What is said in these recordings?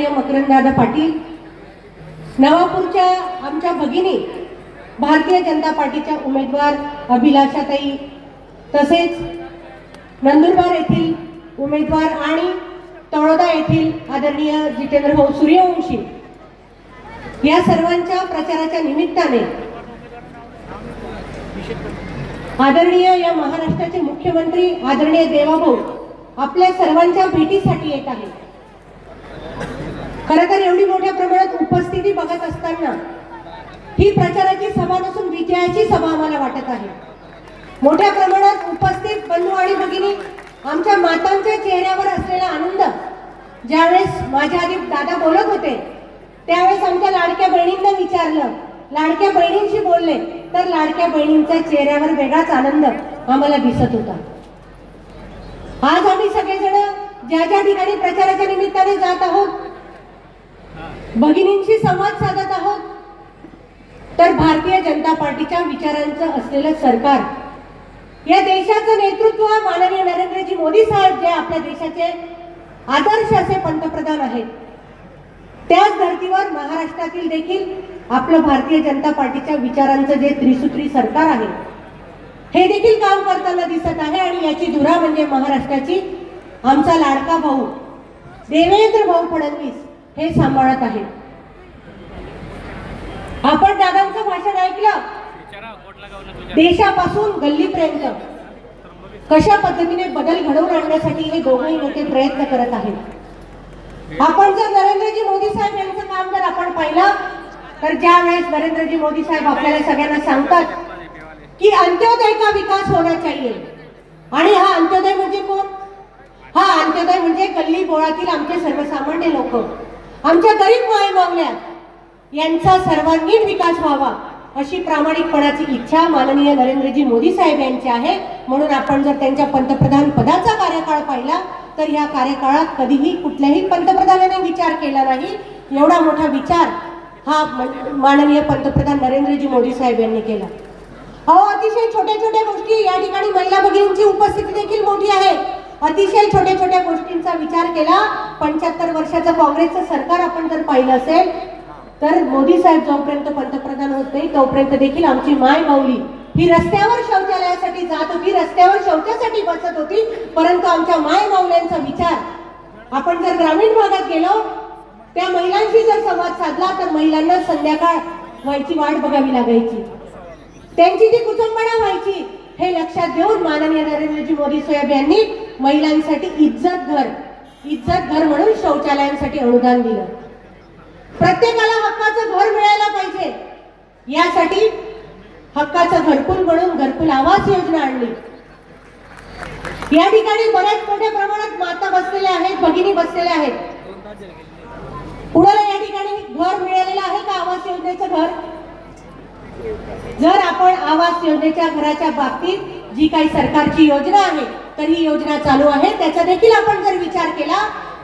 आदरणीय मकरंददादा पाटील नवापूरच्या आमच्या भगिनी भारतीय जनता पार्टीच्या उमेदवार अभिलाषाताई तसेच नंदुरबार येथील उमेदवार आणि तळोदा येथील आदरणीय जितेंद्र भाऊ सूर्यवंशी या सर्वांच्या प्रचाराच्या निमित्ताने आदरणीय या महाराष्ट्राचे मुख्यमंत्री आदरणीय देवाभाऊ आपल्या सर्वांच्या भेटीसाठी येत आहेत. खरं तर एवढी मोठ्या प्रमाणात उपस्थिती बघत असताना ही प्रचाराची सभा नसून विजयाची सभा आम्हाला वाटत आहे. मोठ्या प्रमाणात उपस्थित बंधू आणि भगिनी आमच्या मातांच्या चेहऱ्यावर असलेला आनंद ज्यावेळेस माझ्या आधी दादा बोलत होते त्यावेळेस आमच्या लाडक्या बहिणींना विचारलं लाडक्या बहिणींशी बोलले तर लाडक्या बहिणींच्या चेहऱ्यावर वेगळाच आनंद आम्हाला दिसत होता. आज आम्ही सगळेजण ज्या ज्या ठिकाणी प्रचाराच्या निमित्ताने जात आहोत भगिनींशी संवाद साधत आहोत. तर भारतीय जनता पार्टीच्या विचारांचं असलेलं सरकार या देशाचं नेतृत्व माननीय नरेंद्रजी मोदी साहेब जे आपल्या देशाचे आदर्श असे पंतप्रधान आहेत त्याच धर्तीवर महाराष्ट्रातील देखील आपलं भारतीय जनता पार्टीच्या विचारांचं जे त्रिसूत्री सरकार आहे हे देखील काम करताना दिसत आहे आणि याची धुरा म्हणजे महाराष्ट्राची आमचा लाडका भाऊ देवेंद्र भाऊ फडणवीस. हे सांभाळत आहेत आपण दादांचं भाषण ऐकलं. देशापासून गल्लीपर्यंत कशा पद्धतीने बदल घडवून आणण्यासाठी हे दोघंही नेते प्रयत्न करत आहेत. आपण जर नरेंद्रजी मोदी साहेब यांचं काम जर आपण पाहिलं तर ज्या वेळेस नरेंद्रजी मोदी साहेब आपल्याला सगळ्यांना सांगतात की अंत्योदय का विकास होना चाहिए? आणि हा अंत्योदय म्हणजे कोण? हा अंत्योदय म्हणजे गल्ली बोळातील आमचे सर्वसामान्य लोक. आमच्या गरीब माय मावल्या यांचा सर्वांगीण विकास व्हावा अशी प्रामाणिकपणाची इच्छा माननीय नरेंद्रजी मोदी साहेब यांची आहे. म्हणून आपण जर त्यांच्या पंतप्रधान पदाचा कार्यकाळ पाहिला तर या कार्यकाळात कधीही कुठल्याही पंतप्रधानाने विचार केला नाही. एवढा मोठा विचार हा माननीय पंतप्रधान नरेंद्रजी मोदी साहेब यांनी केला. अहो अतिशय छोट्या छोट्या गोष्टी या ठिकाणी महिला भगिनींची उपस्थिती देखील मोठी आहे. अतिशय छोट्या छोट्या गोष्टींचा विचार केला पंच्याहत्तर वर्षाचं काँग्रेसचं सरकार आपण जर पाहिलं असेल तर मोदी साहेब जोपर्यंत पंतप्रधान होत नाही तोपर्यंत देखील आमची माय माऊली ही रस्त्यावर शौचालयासाठी जात होती रस्त्यावर शौचासाठी बसत होती परंतु आमच्या माय माऊल्यांचा विचार आपण जर ग्रामीण भागात गेलो त्या महिलांशी जर संवाद साधला तर महिलांना संध्याकाळ व्हायची वाट बघावी लागायची. त्यांची जी कुटुंबणा व्हायची हे लक्षात घेऊन माननीय नरेंद्रजी मोदी साहेब यांनी महिलांसाठी इज्जत घर इज्जत घर म्हणून शौचालयांसाठी अनुदान दिलं. प्रत्येकाला हक्काचं घर मिळायला पाहिजे. यासाठी हक्काचं घरकुल म्हणून घरकुल आवास योजना आणली. या ठिकाणी बऱ्याच मोठ्या प्रमाणात माता बसलेल्या आहेत भगिनी बसलेल्या आहेत. कुणाला या ठिकाणी घर मिळालेलं आहे का आवास योजनेचं घर? जर आपण आवास योजनेच्या घराच्या बाबतीत जी काही सरकारची योजना आहे तर ही योजना चालू आहे. त्याचा देखील आपण जर विचार केला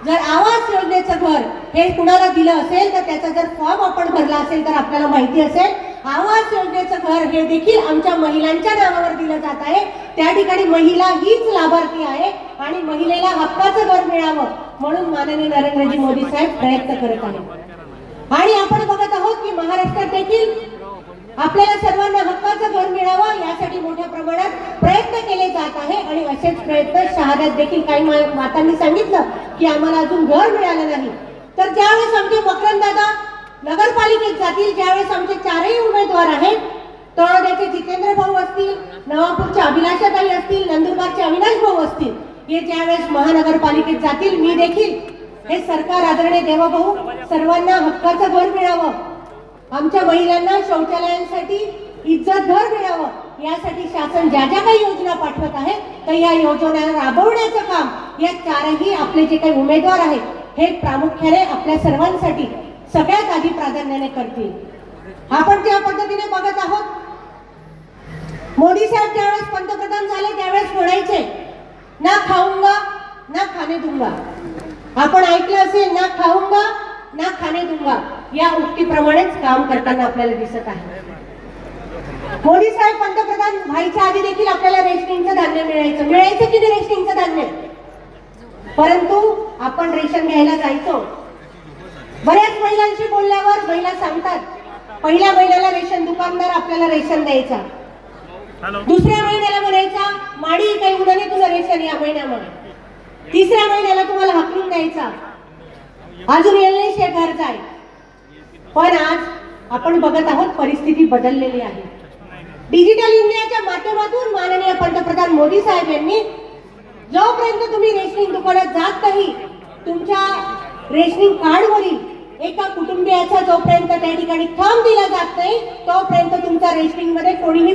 जर आवास योजनेचं घर हे कुणाला दिलं असेल तर त्याचा जर फॉर्म आपण भरला असेल तर आपल्याला माहिती असेल आवास योजनेचं घर हे देखील आमच्या महिलांच्या नावावर दिलं जात आहे. त्या ठिकाणी महिला हीच लाभार्थी आहे आणि महिलेला हक्काचं घर मिळावं म्हणून माननीय नरेंद्रजी मोदी साहेब प्रयत्न करत आहेत. आणि आपण बघत आहोत की महाराष्ट्रात देखील आपल्याला सर्वांना हक्काचं घर मिळावं यासाठी मोठ्या प्रमाणात केले जात आहे आणि असेच प्रयत्न शहाद्यात देखील काही मातांनी सांगितलं की आम्हाला अजून घर मिळालं नाही. तर ज्यावेळेस आमचे मकरंद दादा नगरपालिकेत जातील ज्यावेळेस आमचे चारही उमेदवार आहेत तळोद्याचे जितेंद्र भाऊ असतील नवापूरच्या अभिलाषाताई असतील नंदुरबारचे अविनाश भाऊ असतील हे ज्यावेळेस महानगरपालिकेत जातील मी देखील हे सरकार आदरणीय देवाभाऊ सर्वांना हक्काचं घर मिळावं. आमच्या महिलांना शौचालयांसाठी इज्जत घर मिळावं. यासाठी शासन ज्या ज्या काही योजना पाठवत आहे तर या योजना राबवण्याचं काम या चारही आपले जे काही उमेदवार आहेत हे प्रामुख्याने आपल्या सर्वांसाठी सगळ्यात आधी प्राधान्याने करतील. आपण ज्या पद्धतीने बघत आहोत. मोदी साहेब ज्यावेळेस पंतप्रधान झाले त्यावेळेस म्हणायचे ना खाऊंगा ना खाणे दूंगा. आपण ऐकलं असेल ना खाऊंगा ना खाणे दूंगा. या उक्तीप्रमाणेच काम करताना आपल्याला दिसत आहे. मोदी साहेब पंतप्रधान व्हायच्या आधी देखील आपल्याला रेशनिंगचं धान्य मिळायचं. मिळायचं किती रेशनिंगचं धान्य? परंतु आपण रेशन घ्यायला जायचो. बऱ्याच महिलांशी बोलल्यावर महिला सांगतात पहिल्या महिन्याला रेशन दुकानदार आपल्याला रेशन द्यायचा. दुसऱ्या महिन्याला म्हणायचा माडी काही उन्हाने तुला रेशन या महिन्यामध्ये तिसऱ्या महिन्याला तुम्हाला हकलून द्यायचा. अजून येईल नाही शे घर जाय पण आज आपण बघत आहोत परिस्थिती बदललेली आहे. डिजिटल इंडियाच्या माध्यमातून माननीय पंतप्रधान मोदी साहेब यांनी जोपर्यंत तुम्ही रेशनिंग दुकानात जात नाही तुमच्या रेशनिंग कार्डवरील एका कुटुंबियाचा जोपर्यंत त्या ठिकाणी थंब दिला जात नाही तोपर्यंत तुमच्या रेशनिंगमध्ये कोणीही